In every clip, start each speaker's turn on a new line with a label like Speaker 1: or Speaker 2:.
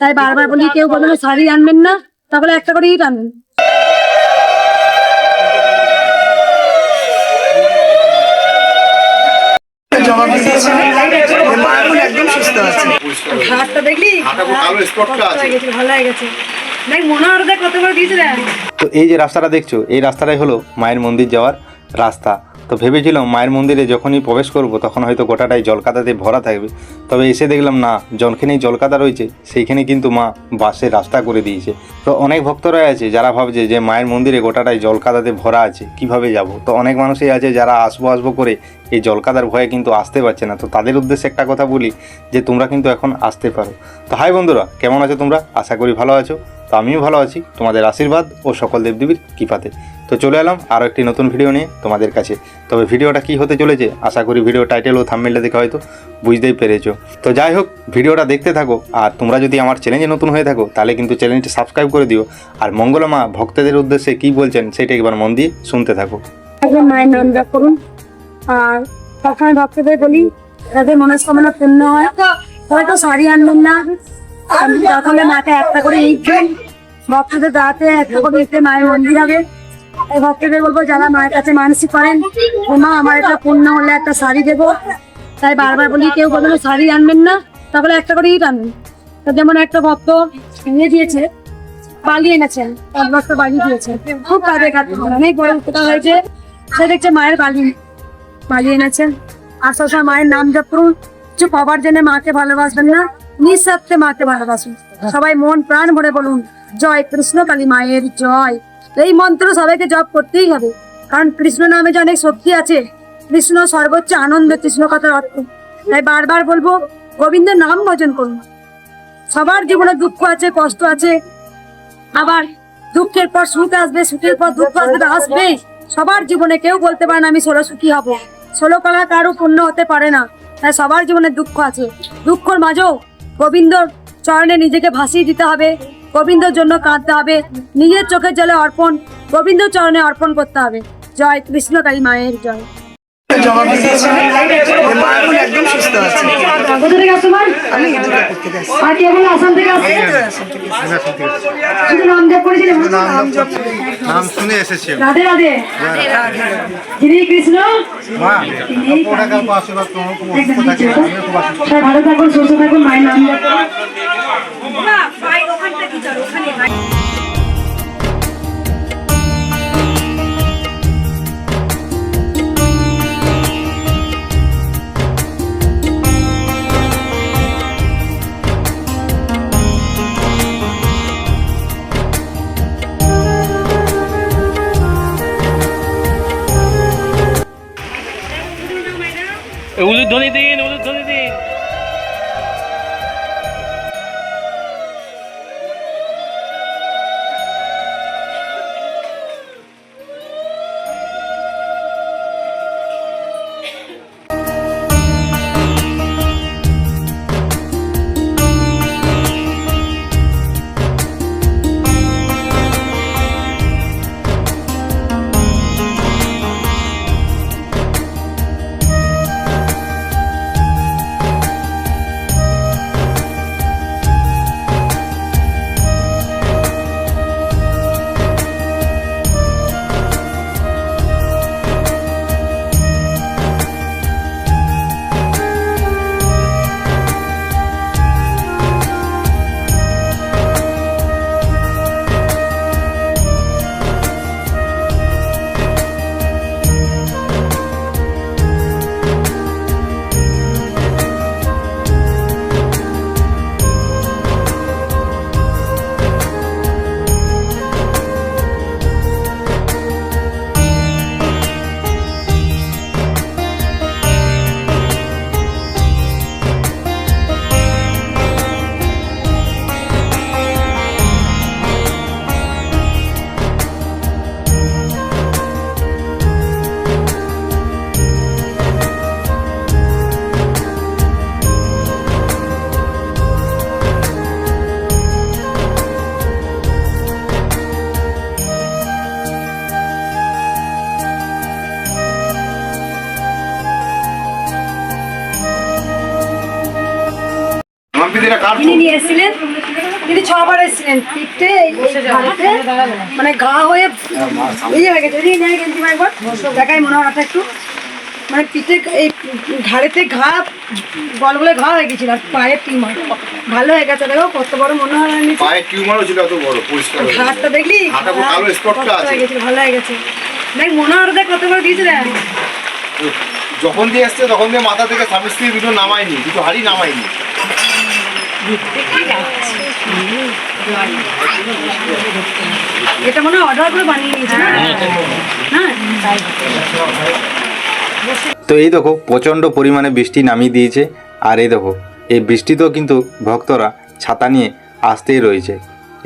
Speaker 1: তাই বারবার বলি কেউ বলবে শাড়ি আনবেন না তাহলে একটা করে ইট আনবেন
Speaker 2: তো এই যে রাস্তাটা দেখছ এই রাস্তাটাই হলো মায়ের মন্দির যাওয়ার রাস্তা। তো ভেবেছিলাম মায়ের মন্দিরে যখনই প্রবেশ করব, তখন হয়তো গোটাটাই জলকাদাতে ভরা থাকবে। তবে এসে দেখলাম না, যখনই জলকাদা রয়েছে, সেইখানে কিন্তু মা বাসের রাস্তা করে দিয়েছে। তো অনেক ভক্তরাই আছে যারা ভাবছে যে মায়ের মন্দিরে গোটাটাই জলকাদাতে ভরা আছে, কীভাবে যাব? তো অনেক মানুষই আছে যারা আসব আসব করে এই জলকাদার ভয়ে কিন্তু আসতে পারছে না। তো তাদের উদ্দেশ্যে একটা কথা বলি যে তোমরা কিন্তু এখন আসতে পারো। তো হাই বন্ধুরা, কেমন আছো তোমরা? আশা করি ভালো আছো। তো আমিও ভালো আছি। তোমাদের আশীর্বাদ ও সকল দেবদেবীর কৃপাতে। তো চলে এলাম আরও একটি নতুন ভিডিও নিয়ে তোমাদের কাছে। তবে ভিডিওটা কি হতে চলেছে, আশা করি ভিডিও টাইটেল ও থাম্বনেলটা দেখে হয়তো বুঝতেই পেরেছ। তো যাই হোক, ভিডিওটা দেখতে থাকো, আর তোমরা যদি আমার চ্যানেলে নতুন হয়ে থাকো, তাহলে কিন্তু চ্যানেলটি সাবস্ক্রাইব করে দিও। আর মঙ্গলমা ভক্তদের উদ্দেশ্যে কি বলছেন, সেটা একবার মন দিয়ে শুনতে থাকো।
Speaker 1: করুন। আর মনস্কামনা পূর্ণ হয়। হয়তো না মাকে একটা করে দেন ভক্তদের দাঁড়াতে একটা করে ইটে মায়ের মন্দির হবে। এই ভক্তদের বলব, যারা মায়ের কাছে মানসিক করেন মা আমার একটা পূর্ণ হলে একটা শাড়ি দেবো। তাই বারবার বলি, কেউ বলবে শাড়ি আনবেন না, তাহলে একটা করে ইট আনবেন তো যেমন একটা ভক্ত নিয়ে দিয়েছে বালি এনেছেন পাঁচ বছর বালি দিয়েছে। খুব কাজে কাজ, অনেক বড় উপকার হয়েছে। সে দেখছে মায়ের বালি বালি এনেছেন আর সবসময় মায়ের নাম জপ করুন। কিছু পাবার জন্য মাকে ভালোবাসবেন না। নিঃস্বার্থে মাকে ভালোবাসুন। সবাই মন প্রাণ ভরে বলুন জয় কৃষ্ণ কালী মায়ের জয়। এই মন্ত্র সবাইকে জপ করতেই হবে। কারণ কৃষ্ণ নামে যে অনেক শক্তি আছে কৃষ্ণ সর্বোচ্চ আনন্দ কৃষ্ণ কথার অর্থ। তাই বারবার বলব গোবিন্দের নাম ভজন করুন। সবার জীবনে দুঃখ আছে কষ্ট আছে আবার দুঃখের পর সুখ আসবে সুখের পর দুঃখ আসবে আসবে। সবার জীবনে কেউ বলতে পারে না আমি ষোলো সুখী হব। ষোলো কলা কারও পূর্ণ হতে পারে না। তাই সবার জীবনে দুঃখ আছে। দুঃখর মাঝেও গোবিন্দর চরণে নিজেকে ভাসিয়ে দিতে হবে গোবিন্দর জন্য কাঁদতে হবে নিজের চোখের জলে অর্পণ গোবিন্দ চরণে অর্পণ করতে হবে জয় কৃষ্ণকালী মায়ের জয়
Speaker 3: জবাব দিয়েছে মা এখন একদম সুস্থ আছে
Speaker 1: কোথা থেকে আসছো ভাই
Speaker 3: আমি দুর্গা করতে যাচ্ছি
Speaker 1: আর কে আসাম থেকে আসছে শুধু নাম জপ করেছিলেন
Speaker 4: নাম শুনে এসেছি
Speaker 1: রাধে রাধে যিনি কৃষ্ণ
Speaker 4: মা ওটাকে আশীর্বাদ তোমার
Speaker 1: ভালো থাকুন সুস্থ থাকুন মায়ের নাম জপ করুন
Speaker 4: কার
Speaker 1: নিয়ে এসেছিলেন। তিনি ছবার এসেছিলেন পিঠে মানে ঘা হয়ে ইয়ে হয়ে গেছে। গেঞ্জি একবার। দেখাই মনে হয় একটু। মানে পিঠে এই ঘাড়েতে ঘা গলগলে ঘা হয়ে গেছিল আর পায়ে টিমার ভালো হয়ে গেছে। দেখো কত বড় মনে হয় আমি।
Speaker 4: টিউমারও ছিল এত বড় পরিষ্কার
Speaker 1: ঘাটটা দেখলি?
Speaker 4: কালো spot আছে।
Speaker 1: ভালো হয়ে গেছে। দেখ মনে হয় দেখ কত বড় দিয়েছে দেখ
Speaker 4: যখন দিয়ে এসছে তখন দিয়ে মাথা থেকে স্বামী স্ত্রী দুটো নামায়নি দুটো হাড়ি নামায়নি।
Speaker 1: এটা মনে হয় অর্ডার করে বানিয়ে নিয়েছে না? হ্যাঁ তাই
Speaker 2: তো এই দেখো প্রচণ্ড পরিমাণে বৃষ্টি নামিয়ে দিয়েছে। আর এই দেখো এই বৃষ্টিতেও কিন্তু ভক্তরা ছাতা নিয়ে আসতেই রয়েছে।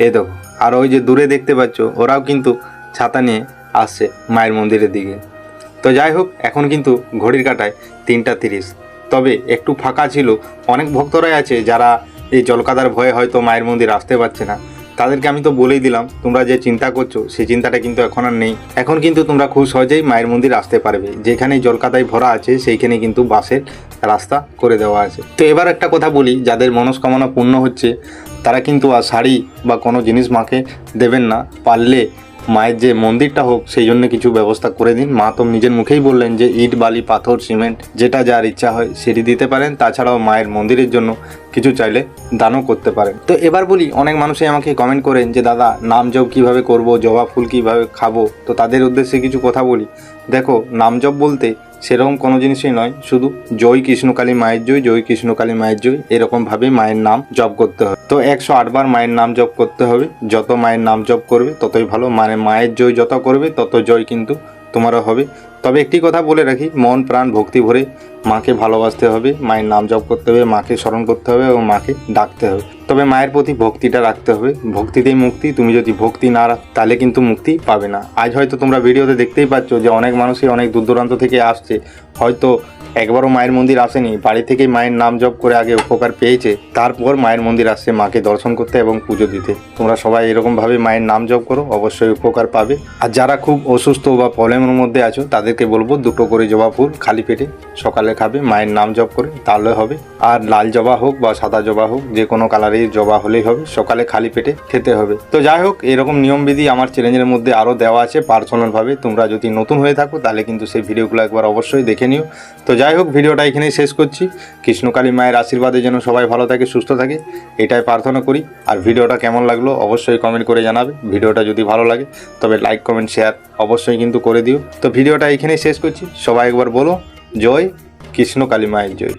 Speaker 2: এই দেখো আর ওই যে দূরে দেখতে পাচ্ছ ওরাও কিন্তু ছাতা নিয়ে আসছে মায়ের মন্দিরের দিকে। তো যাই হোক এখন কিন্তু ঘড়ির কাটায় তিনটা তিরিশ। তবে একটু ফাঁকা ছিল অনেক ভক্তরাই আছে যারা এই জলকাদার ভয়ে হয়তো মায়ের মন্দির আসতে পারছে না। তাদেরকে আমি তো বলেই দিলাম, তোমরা যে চিন্তা করছ সেই চিন্তাটা কিন্তু এখন আর নেই। এখন কিন্তু তোমরা খুব সহজেই মায়ের মন্দির আসতে পারবে। যেখানে জলকাদায় ভরা আছে সেইখানে কিন্তু বাসের রাস্তা করে দেওয়া আছে। তো এবার একটা কথা বলি, যাদের মনস্কামনা পূর্ণ হচ্ছে, তারা কিন্তু আর শাড়ি বা কোনো জিনিস মাকে দেবেন না। পারলে মায়ের যে মন্দিরটা হোক, সেই জন্য কিছু ব্যবস্থা করে দিন। মা তো নিজের মুখেই বললেন যে ইট, বালি, পাথর, সিমেন্ট, যেটা যার ইচ্ছা হয় সেটি দিতে পারেন। তাছাড়াও মায়ের মন্দিরের জন্য কিছু চাইলে দানও করতে পারেন। তো এবার বলি, অনেক মানুষই আমাকে কমেন্ট করেন যে, দাদা নাম জপ কীভাবে করব? জবা ফুল কীভাবে খাব? তো তাদের উদ্দেশ্যে কিছু কথা বলি। দেখো নাম জপ বলতে সেরকম কোনো জিনিসই নয়। শুধু জয় কৃষ্ণকালী মায়ের জয় জয় কৃষ্ণকালী মায়ের জয়, এরকমভাবে মায়ের নাম জপ করতে হবে। তো একশো আটবার মায়ের নাম জপ করতে হবে। যত মায়ের নাম জপ করবে, ততই ভালো। মানে মায়ের জয় যত করবে, তত জয় কিন্তু তোমারও হবে। তবে একটি কথা বলে রাখি, মন, প্রাণ, ভক্তি ভরে মাকে ভালোবাসতে হবে, মায়ের নাম জপ করতে হবে, মাকে স্মরণ করতে হবে এবং মাকে ডাকতে হবে। তবে মায়ের প্রতি ভক্তিটা রাখতে হবে। ভক্তিতেই মুক্তি, তুমি যদি ভক্তি না রাখ, তাহলে কিন্তু মুক্তি পাবে না। আজ হয়তো তোমরা ভিডিওতে দেখতেই পাচ্ছ যে অনেক মানুষই অনেক দূর দূরান্ত থেকে আসছে। হয়তো একবারও মায়ের মন্দির আসেনি, বাড়ি থেকেই মায়ের নাম জপ করে আগে উপকার পেয়েছে। তারপর মায়ের মন্দির আসছে মাকে দর্শন করতে এবং পুজো দিতে। তোমরা সবাই এরকমভাবে মায়ের নাম জপ করো, অবশ্যই উপকার পাবে। আর যারা খুব অসুস্থ বা প্রবলেমের মধ্যে আছো তাদেরকে বলব, দুটো করে জবা ফুল খালি পেটে। সকালে খাবে, মায়ের নাম জপ করে, তাহলে হবে। আর লাল জবা হোক বা সাদা জবা হোক, যে কোনো কালারের জবা হলেই হবে, সকালে খালি পেটে খেতে হবে। তো যাই হোক, এরকম নিয়মবিধি আমার চ্যালেঞ্জের মধ্যে আরও দেওয়া আছে পার্সোনালভাবে তোমরা যদি নতুন হয়ে থাকো, তাহলে কিন্তু সেই ভিডিওগুলো একবার অবশ্যই দেখে নিও। তো যাই হোক, ভিডিওটা এখানেই শেষ করছি। কৃষ্ণকালী মায়ের আশীর্বাদে যেন সবাই ভালো থাকে, সুস্থ থাকে, এটাই প্রার্থনা করি। আর ভিডিওটা কেমন লাগল, অবশ্যই কমেন্ট করে জানাবে। ভিডিওটা যদি ভালো লাগে, তবে লাইক কমেন্ট শেয়ার অবশ্যই কিন্তু করে দিও। তো ভিডিওটা এখানেই শেষ করছি। সবাই একবার বলো জয় কৃষ্ণ কালী মায়ের জয়।